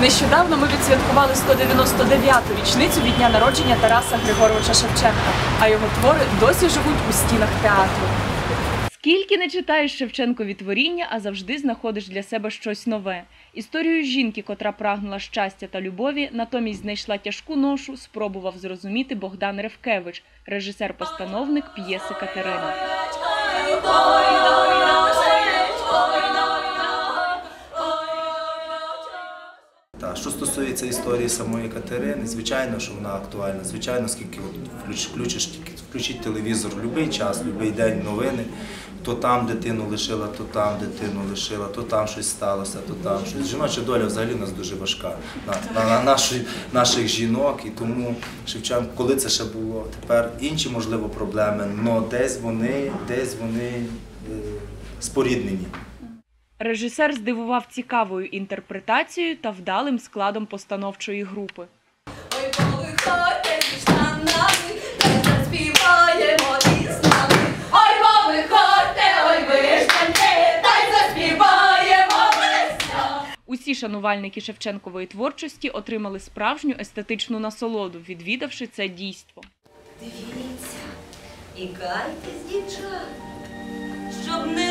Нещодавно ми відсвяткували 199-ту річницю від дня народження Тараса Григоровича Шевченка, а його твори досі живуть у стінах театру. Скільки не читаєш Шевченкові творіння, а завжди знаходиш для себе щось нове. Історію жінки, котра прагнула щастя та любові, натомість знайшла тяжку ношу, спробував зрозуміти Богдан Ревкевич, режисер-постановник п'єси Катерина. Та що стосується історії самої Катерини, звичайно, що вона актуальна. Звичайно, скільки включиш включить телевізор в будь-який час, будь-який день новини. То там дитину лишила, то там дитину лишила, то там щось сталося, то там щось. Жіноча доля взагалі у нас дуже важка на, на, на наші, наших жінок. І тому Шевченко, коли це ще було, тепер інші можливо проблеми, але десь вони, десь вони е, споріднені. Режисер здивував цікавою інтерпретацією та вдалим складом постановчої групи. Усі шанувальники Шевченкової творчості отримали справжню естетичну насолоду, відвідавши це дійство. Дивіться і гайтесь, дівчат, щоб не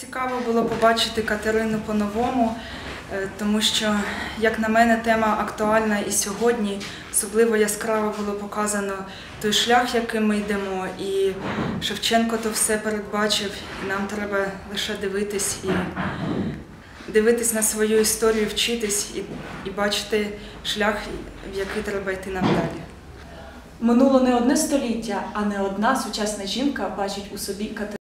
цікаво було побачити Катерину по-новому, е, тому що, як на мене, тема актуальна і сьогодні. Особливо яскраво було показано той шлях, яким ми йдемо. І Шевченко то все передбачив. І нам треба лише дивитись і дивитись на свою історію, вчитись і, і бачити шлях, в який треба йти нам далі. Минуло не одне століття, а не одна сучасна жінка бачить у собі Катерину.